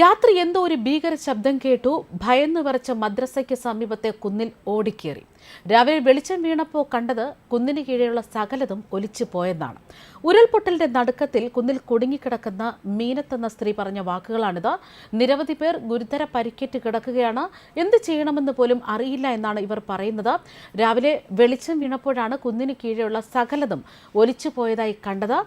രാത്രി എന്തോ ഒരു ഭീകര ശബ്ദം കേട്ടു. ഭയന്നു വരച്ച മദ്രസയ്ക്ക് സമീപത്തെ കുന്നിൽ ഓടിക്കേറി. രാവിലെ വെളിച്ചം വീണപ്പോൾ കണ്ടത് കുന്നിന് കീഴെയുള്ള സകലതും ഒലിച്ചു പോയെന്നാണ്. ഉരുൾപൊട്ടലിന്റെ നടുക്കത്തിൽ കുന്നിൽ കുടുങ്ങിക്കിടക്കുന്ന മീനത്തെന്ന സ്ത്രീ പറഞ്ഞ വാക്കുകളാണിത്. നിരവധി പേർ ഗുരുതര പരിക്കേറ്റ് കിടക്കുകയാണ്. എന്ത് ചെയ്യണമെന്ന് പോലും അറിയില്ല എന്നാണ് ഇവർ പറയുന്നത്. രാവിലെ വെളിച്ചം വീണപ്പോഴാണ് കുന്നിന് കീഴെയുള്ള സകലതും ഒലിച്ചു പോയതായി കണ്ടത്.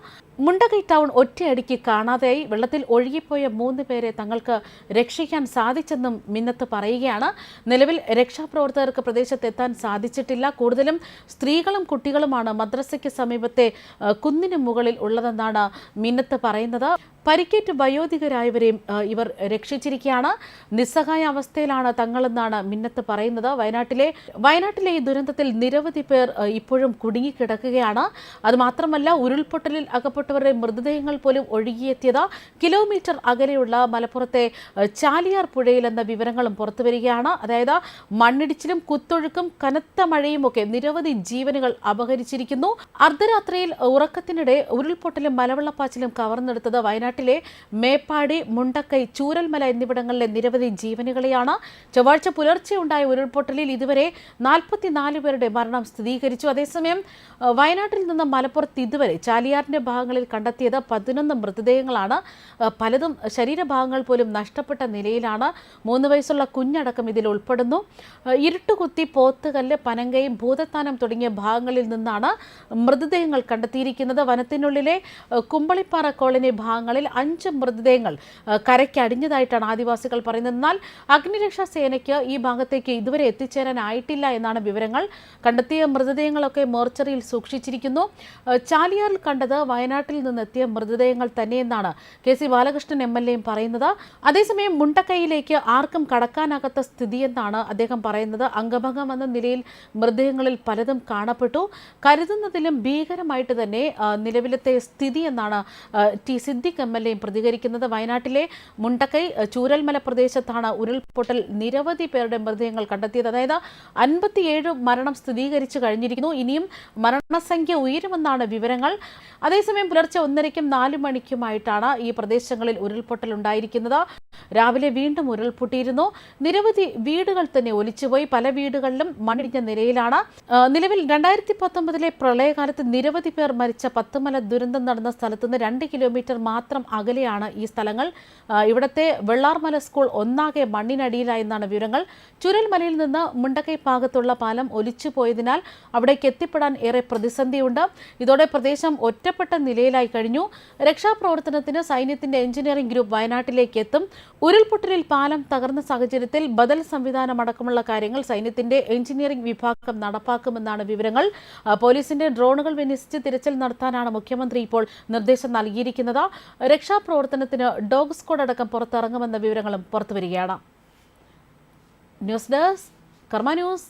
മുണ്ടകൈ ടൗൺ ഒറ്റയടിക്ക് കാണാതെയായി വെള്ളത്തിൽ ഒഴുകിപ്പോയ മൂന്ന് പേരെ തങ്ങൾക്ക് രക്ഷിക്കാൻ സാധിച്ചെന്നും മിന്നത്ത് പറയുകയാണ്. നിലവിൽ രക്ഷാപ്രവർത്തകർക്ക് പ്രദേശത്തെത്താൻ സാധിച്ചിട്ടില്ല. കൂടുതലും സ്ത്രീകളും കുട്ടികളുമാണ് മദ്രസയ്ക്ക് സമീപത്തെ കുന്നിന് മുകളിൽ ഉള്ളതെന്നാണ് മിന്നത്ത് പറയുന്നത്. പരിക്കേറ്റ് വയോധികരായവരെയും ഇവർ രക്ഷിച്ചിരിക്കുകയാണ്. നിസ്സഹായ അവസ്ഥയിലാണ് തങ്ങളെന്നാണ് മിന്നത്ത് പറയുന്നത്. വയനാട്ടിലെ വയനാട്ടിലെ ഈ ദുരന്തത്തിൽ നിരവധി പേർ ഇപ്പോഴും കുടുങ്ങിക്കിടക്കുകയാണ്. അതുമാത്രമല്ല ഉരുൾപൊട്ടലിൽ അകപ്പെട്ടവരുടെ മൃതദേഹങ്ങൾ പോലും ഒഴുകിയെത്തിയത് കിലോമീറ്റർ അകലെയുള്ള മലപ്പുറത്തെ ചാലിയാർ പുഴയിലെന്ന വിവരങ്ങളും പുറത്തുവരികയാണ്. അതായത് മണ്ണിടിച്ചിലും കുത്തൊഴുക്കും കനത്ത മഴയും ഒക്കെ നിരവധി ജീവനുകൾ അപഹരിച്ചിരിക്കുന്നു. അർദ്ധരാത്രിയിൽ ഉറക്കത്തിനിടെ ഉരുൾപൊട്ടലും മലവെള്ളപ്പാച്ചിലും കവർന്നെടുത്തത് വയനാട്ടിലെ മേപ്പാടി മുണ്ടക്കൈ ചൂരൽമല എന്നിവിടങ്ങളിലെ നിരവധി ജീവനുകളെയാണ് ചൊവ്വാഴ്ച പുലർച്ചെ ഉണ്ടായ ഉരുൾപൊട്ടലിൽ ഇതുവരെ നാൽപ്പത്തിനാല് പേരുടെ മരണം സ്ഥിരീകരിച്ചു. അതേസമയം വയനാട്ടിൽ നിന്ന് മലപ്പുറത്ത് ഇതുവരെ ചാലിയാറിന്റെ ഭാഗങ്ങളിൽ കണ്ടെത്തിയത് പതിനൊന്ന് മൃതദേഹങ്ങളാണ്. പലതും ശരീരഭാഗങ്ങൾ പോലും നഷ്ടപ്പെട്ട നിലയിലാണ്. മൂന്ന് വയസ്സുള്ള കുഞ്ഞടക്കം ഇതിൽ ഉൾപ്പെടുന്നു. ഇരുട്ടുകുത്തി പോത്തുകല്ല് പനങ്കയും ഭൂതത്താനം തുടങ്ങിയ ഭാഗങ്ങളിൽ നിന്നാണ് മൃതദേഹങ്ങൾ കണ്ടെത്തിയിരിക്കുന്നത്. വനത്തിനുള്ളിലെ കുമ്പളിപ്പാറ കോളനി ഭാഗങ്ങളിൽ അഞ്ച് മൃതദേഹങ്ങൾ കരയ്ക്കടിഞ്ഞതായിട്ടാണ് ആദിവാസികൾ പറയുന്നത്. എന്നാൽ അഗ്നിരക്ഷാ സേനയ്ക്ക് ഈ ഭാഗത്തേക്ക് ഇതുവരെ എത്തിച്ചേരാനായിട്ടില്ല എന്നാണ് വിവരങ്ങൾ. കണ്ടെത്തിയ മൃതദേഹങ്ങളൊക്കെ മോർച്ചറിയിൽ സൂക്ഷിച്ചിരിക്കുന്നു. ചാലിയാറിൽ കണ്ടത് വയനാട്ടിൽ നിന്നെത്തിയ മൃതദേഹങ്ങൾ തന്നെയെന്നാണ് K C Balakrishnan M L എയും പറയുന്നത്. അതേസമയം മുണ്ടക്കൈയിലേക്ക് ആർക്കും കടക്കാനാകാത്ത സ്ഥിതിയെന്നാണ് അദ്ദേഹം പറയുന്നത്. അംഗഭംഗം എന്ന നിലയിൽ മൃതദേഹങ്ങളിൽ പലതും കാണപ്പെട്ടു. കരുതുന്നതിലും ഭീകരമായിട്ട് തന്നെ നിലവിലത്തെ സ്ഥിതി എന്നാണ് ടി സിദ്ദിഖ് എം എൽ എയും പ്രതികരിക്കുന്നത്? വയനാട്ടിലെ മുണ്ടക്കൈ ചൂരൽമല പ്രദേശത്താണ് ഉരുൾപൊട്ടൽ. നിരവധി പേരുടെ മൃതദേഹങ്ങൾ കണ്ടെത്തിയത്. അതായത് അൻപത്തിയേഴ് മരണം സ്ഥിരീകരിച്ചു കഴിഞ്ഞിരിക്കുന്നു. ഇനിയും മരണസംഖ്യ ഉയരുമെന്നാണ് വിവരങ്ങൾ. അതേസമയം പുലർച്ചെ ഒന്നരയ്ക്കും നാല് മണിക്കുമായിട്ടാണ് ഈ പ്രദേശങ്ങളിൽ ഉരുൾപൊട്ടൽ ഉണ്ടായിരിക്കുന്നത്. രാവിലെ വീണ്ടും ഉരുൾപൊട്ടിയിരുന്നു. നിരവധി വീടുകൾ തന്നെ ഒലിച്ചുപോയി. പല വീടുകളിലും മണ്ണിടിഞ്ഞ നിലയിലാണ്. നിലവിൽ രണ്ടായിരത്തി പത്തൊമ്പതിലെ പ്രളയകാലത്ത് നിരവധി പേർ മരിച്ച പത്തുമല ദുരന്തം നടന്ന സ്ഥലത്ത് നിന്ന് രണ്ട് കിലോമീറ്റർ മാത്രം അകലെയാണ് ഈ സ്ഥലങ്ങൾ. ഇവിടത്തെ വെള്ളാർമല സ്കൂൾ ഒന്നാകെ മണ്ണിനടിയിലായെന്നാണ് വിവരങ്ങൾ. ചുരൽമലയിൽ നിന്ന് മുണ്ടക്കൈ ഭാഗത്തുള്ള പാലം ഒലിച്ചു പോയതിനാൽ അവിടേക്ക് എത്തിപ്പെടാൻ ഏറെ പ്രതിസന്ധിയുണ്ട്. ഇതോടെ പ്രദേശം ഒറ്റപ്പെട്ട നിലയിലായി കഴിഞ്ഞു. രക്ഷാപ്രവർത്തനത്തിന് സൈന്യത്തിന്റെ എഞ്ചിനീയറിംഗ് ഗ്രൂപ്പ് വയനാട്ടിലേക്ക് എത്തും. ഉരുൾപൊട്ടലിൽ പാലം തകർന്ന സാഹചര്യത്തിൽ ബദൽ സംവിധാനം അടക്കമുള്ള കാര്യങ്ങൾ സൈന്യത്തിന്റെ എഞ്ചിനീയറിംഗ് വിഭാഗം നടപ്പാക്കുമെന്നാണ് വിവരങ്ങൾ. പോലീസിന്റെ ഡ്രോണുകൾ വിന്യസിച്ച് തിരച്ചിൽ നടത്താനാണ് മുഖ്യമന്ത്രി ഇപ്പോൾ നിർദ്ദേശം നൽകിയിരിക്കുന്നത്. രക്ഷാപ്രവർത്തനത്തിന് ഡോഗ് സ്ക്വാഡ് അടക്കം പുറത്തിറങ്ങുമെന്ന വിവരങ്ങളും പുറത്തുവരികയാണ്. News desk Karma news.